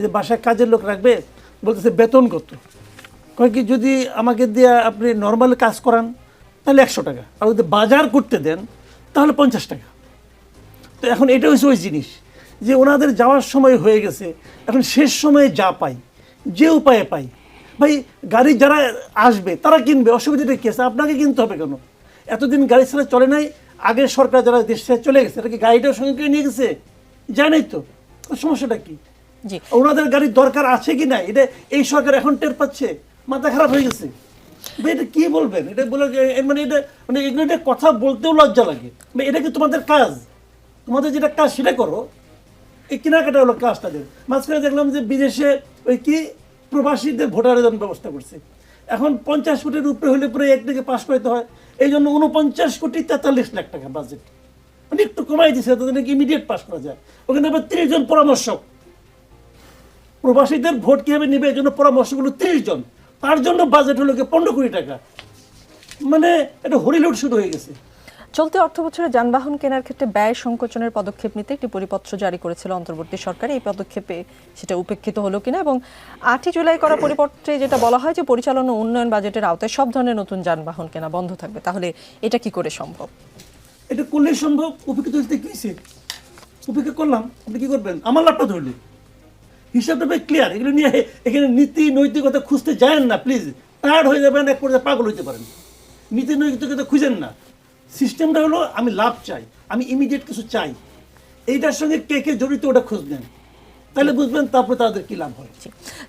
যে বাসায় কাজের লোক রাখবে, বলতেছে বেতন কত? কয় কি, যদি আমাকে দিয়ে আপনি নর্মাল কাজ করান, তাহলে একশো টাকা। আর যদি বাজার করতে দেন, তাহলে পঞ্চাশ টাকা। তো এখন এটা হচ্ছে ওই জিনিস, যে ওনাদের যাওয়ার সময় হয়ে গেছে, এখন শেষ সময়ে যা পাই, যে উপায়ে পাই। ভাই, গাড়ি যারা আসবে, তারা কিনবে, অসুবিধাটা কী আছে? আপনাকে কিনতে হবে কেন? এতদিন গাড়ি ছাড়া চলে নাই, আগের সরকার যারা দেশ চলে গেছে এটা কি গাড়িটাও সঙ্গে করে নিয়ে গেছে? যায় নাই তো সমস্যাটা কি? ওনাদের গাড়ির দরকার আছে কি না এটা এই সরকার এখন টের পাচ্ছে। মাথা খারাপ হয়ে গেছে। এটা কি বলবেন? এটা বলে মানে এটা মানে এগুলো এটা কথা বলতেও লজ্জা লাগে। এটা কি তোমাদের কাজ? তোমাদের যেটা কাজ সেটা করো। এই কেনাকাটা হলো কাজ তাদের মাঝখানে দেখলাম যে বিদেশে ওই কি প্রবাসীদের ভোটারের ব্যবস্থা করছে। এখন পঞ্চাশ কোটির উপরে হলে পরে একটাকে পাশ করতে হয়। এই জন্য উনপঞ্চাশ কোটি তেতাল্লিশ লাখ টাকা বাজেট মানে একটু কমাই দিচ্ছে তাদের নাকি ইমিডিয়েট পাস করা যায়। ওখানে আবার তিরিশ জন পরামর্শক। প্রবাসীদের ভোট কীভাবে নেবে? এই জন্য পরামর্শগুলো তিরিশ জন। তার জন্য বাজেট হলো কি পনেরো কোটি টাকা। মানে এটা হরিলুট শুরু হয়ে গেছে। চলতি অর্থ বছরে যানবাহন কেনার ক্ষেত্রে ব্যয় সংকোচনের পদক্ষেপ নিতে একটি পরিপত্র জারি করেছিল অন্তর্বর্তী সরকার। এই পদক্ষেপে সেটা উপেক্ষিত হলো কিনা এবং আটই জুলাই করা পরিপত্রে যেটা বলা হয় যে পরিচালনা ও উন্নয়ন বাজেটের আওতায় সব ধরনের নতুন যানবাহন কেনা বন্ধ থাকবে। তাহলে এটা কি করে সম্ভব? এটা করলে সম্ভব। উপেক্ষিত হতে কি? উপেক্ষা করলাম। আপনি কি করবেন? আমার লাভটা ধরলে। হিসাবটা ভাই ক্লিয়ার এগুলো নিয়ে এখানে নীতি নৈতিকতা খুঁজতে যায়েন না প্লিজ টায়ার্ড হয়ে যাবেন, এক পর্যায়ে পাগল হইতে পারেন। নীতি নৈতিকতা খুঁজেন না। সিস্টেমটা হলো, আমি লাভ চাই, আমি ইমিডিয়েট কিছু চাই। এইটার সঙ্গে কে কে জড়িত ওটা খুঁজবেন। তাহলে বুঝবেন তারপরে তাদের কী লাভ হয়।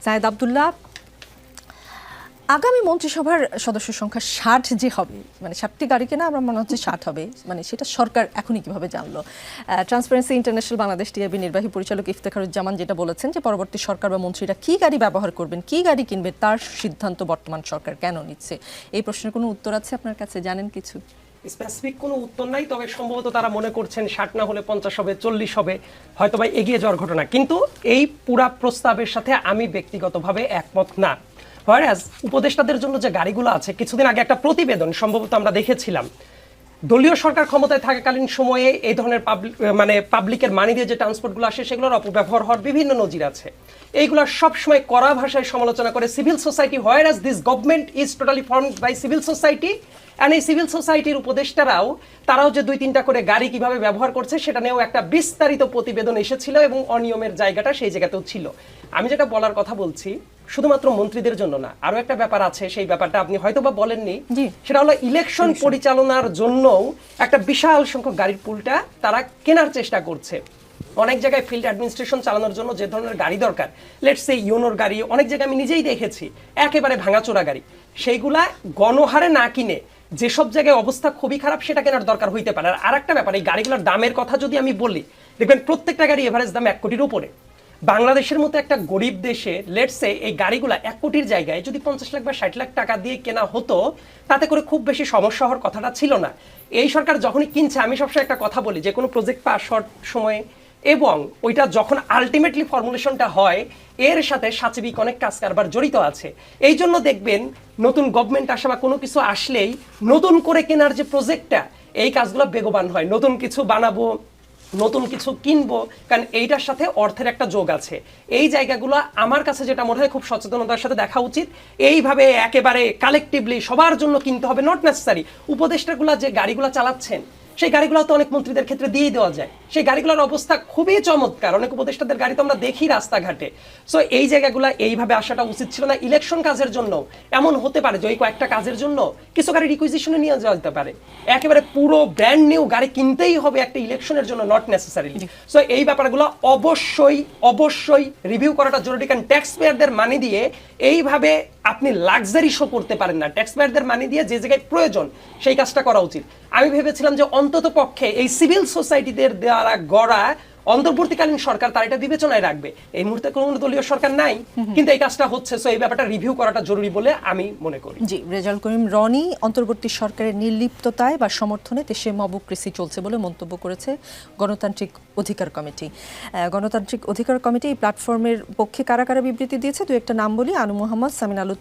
সাহেদ আবদুল্লাহ আগামী মন্ত্রিসভার সদস্য সংখ্যা ষাট যে হবে মানে ষাটটি গাড়ি কেনা আমার মনে হচ্ছে ষাট হবে মানে সেটা সরকার এখনই কীভাবে জানলো? ট্রান্সপারেন্সি ইন্টারন্যাশনাল বাংলাদেশ টিআইবি নির্বাহী পরিচালক ইফতেখারুজ্জামান যেটা বলেছেন যে পরবর্তী সরকার বা মন্ত্রীরা কি গাড়ি ব্যবহার করবেন, কি গাড়ি কিনবে, তার সিদ্ধান্ত বর্তমান সরকার কেন নিচ্ছে? এই প্রশ্নের কোনো উত্তর আছে আপনার কাছে? জানেন কিছু? স্পেসিফিক কোনো উত্তর নাই, তবে সম্ভবত তারা মনে করছেন ষাট না হলে পঞ্চাশ হবে, চল্লিশ হবে, হয়তো বা এগিয়ে যাওয়ার ঘটনা। কিন্তু এই পুরা প্রস্তাবের সাথে আমি ব্যক্তিগতভাবে একমত না। হয়াস উপদেষ্টাদের জন্য যে গাড়িগুলো আছে, কিছুদিন আগে একটা প্রতিবেদন সম্ভবত আমরা দেখেছিলাম। দলীয় সরকার ক্ষমতায় থাকাকালীন সময়ে এই ধরনের পাবলিক মানে পাবলিকের মানি দিয়ে যে ট্রান্সপোর্টগুলো আসে, সেগুলোর অপব্যবহার হওয়ার বিভিন্ন নজির আছে। এইগুলো সবসময় কড়া ভাষায় সমালোচনা করে civil society whereas this government is totally form by civil society and এই সিভিল সোসাইটির উপদেষ্টারাও, তারাও যে দুই তিনটা করে গাড়ি কীভাবে ব্যবহার করছে, সেটা নিয়েও একটা বিস্তারিত প্রতিবেদন এসেছিল এবং অনিয়মের জায়গাটা সেই জায়গাতেও ছিল। আমি যেটা বলার কথা বলছি শুধুমাত্র মন্ত্রীদের জন্য না আরও একটা ব্যাপার আছে সেই ব্যাপারটা আপনি হয়তো বা বলেননি সেটা হলো ইলেকশন পরিচালনার জন্য একটা বিশাল সংখ্যক গাড়ির পুলটা তারা কেনার চেষ্টা করছে। অনেক জায়গায় ফিল্ড অ্যাডমিনিস্ট্রেশন চালানোর জন্য যে ধরনের গাড়ি দরকার লেটস সে ইউনোর গাড়ি অনেক জায়গায় আমি নিজেই দেখেছি একেবারে ভাঙাচোরা গাড়ি। সেইগুলা গণহারে না কিনে যেসব জায়গায় অবস্থা খুবই খারাপ সেটা কেনার দরকার হইতে পারে। আর আরেকটা ব্যাপার এই গাড়িগুলোর দামের কথা যদি আমি বলি দেখবেন প্রত্যেকটা গাড়ি এভারেজ দাম এক কোটির উপরে। বাংলাদেশের মতো একটা গরিব দেশে লেটসে এই গাড়িগুলো এক কোটির জায়গায় যদি পঞ্চাশ লাখ বা ষাট লাখ টাকা দিয়ে কেনা হতো, তাতে করে খুব বেশি সমস্যা হওয়ার কথাটা ছিল না। এই সরকার যখনই কিনছে, আমি সবসময় একটা কথা বলি, যে কোনো প্রজেক্ট পাস হওয়ার সময় এবং ওইটা যখন আলটিমেটলি ফর্মুলেশনটা হয়, এর সাথে সাচিবিক অনেক কাজ কারবার জড়িত আছে। এই জন্য দেখবেন, নতুন গভর্নমেন্ট আসা বা কোনো কিছু আসলেই নতুন করে কেনার যে প্রজেক্টটা এই কাজগুলো বেগবান হয়। নতুন কিছু বানাবো নতুন কিছু কিনবো, কারণ এইটার সাথে অর্থের একটা যোগ আছে। এই জায়গাগুলো আমার কাছে যেটা মনে হয় খুব সচেতনতার সাথে দেখা উচিত। এইভাবে একেবারে কালেকটিভলি সবার জন্য কিনতে হবে নট নেসেসারি উপদেষ্টাগুলো যে গাড়িগুলো চালাচ্ছেন সেই গাড়িগুলো তো অনেক মন্ত্রীদের ক্ষেত্রে দিয়ে দেওয়া যায়। সেই গাড়িগুলোর অবস্থা খুবই চমৎকার। অনেক উপদেষ্টাদের গাড়ি তো আমরা দেখি রাস্তাঘাটে। সো এই জায়গাগুলো এইভাবে আসাটা উচিত ছিল না। ইলেকশন কাজের জন্য এমন হতে পারে যে ওই কয়েকটা কাজের জন্য কিছু গাড়ি রিকুইজিশনে নিয়ে যাওয়া যেতে পারে। একেবারে পুরো ব্র্যান্ড নিউ গাড়ি কিনতেই হবে একটা ইলেকশনের জন্য নট নেসেসারিলি সো এই ব্যাপারগুলো অবশ্যই অবশ্যই রিভিউ করাটা জরুরি। কারণ ট্যাক্স পেয়ারদের মানি দিয়ে এইভাবে আপনি লাক্সারি শো করতে পারেন না। ট্যাক্স পেয়ারদের মানি দিয়ে যে জায়গায় প্রয়োজন, সেই কাজটা করা উচিত। আমি ভেবেছিলাম যে অন্তত পক্ষে এই সিভিল সোসাইটিদের দ্বারা গড়া অন্তর্বর্তীকালীন সরকার তার এটা বিবেচনায় রাখবে। এই মুহূর্তে কোনো দলীয় সরকার নাই কিন্তু এই কাজটা হচ্ছে সো এই ব্যাপারটা রিভিউ করাটা জরুরি বলে আমি মনে করি। জি রেজাল করিম রনি অন্তর্বর্তী সরকারের নির্লিপ্ততায় বা সমর্থনে দেশে মবক্রেসি চলছে বলে মন্তব্য করেছে গণতান্ত্রিক অধিকার কমিটি। গণতান্ত্রিক অধিকার কমিটি এই প্ল্যাটফর্মের পক্ষে কারা কারা বিবৃতি দিয়েছে। দু একটা নাম বলি আনু মোহাম্মদ সামিন আলু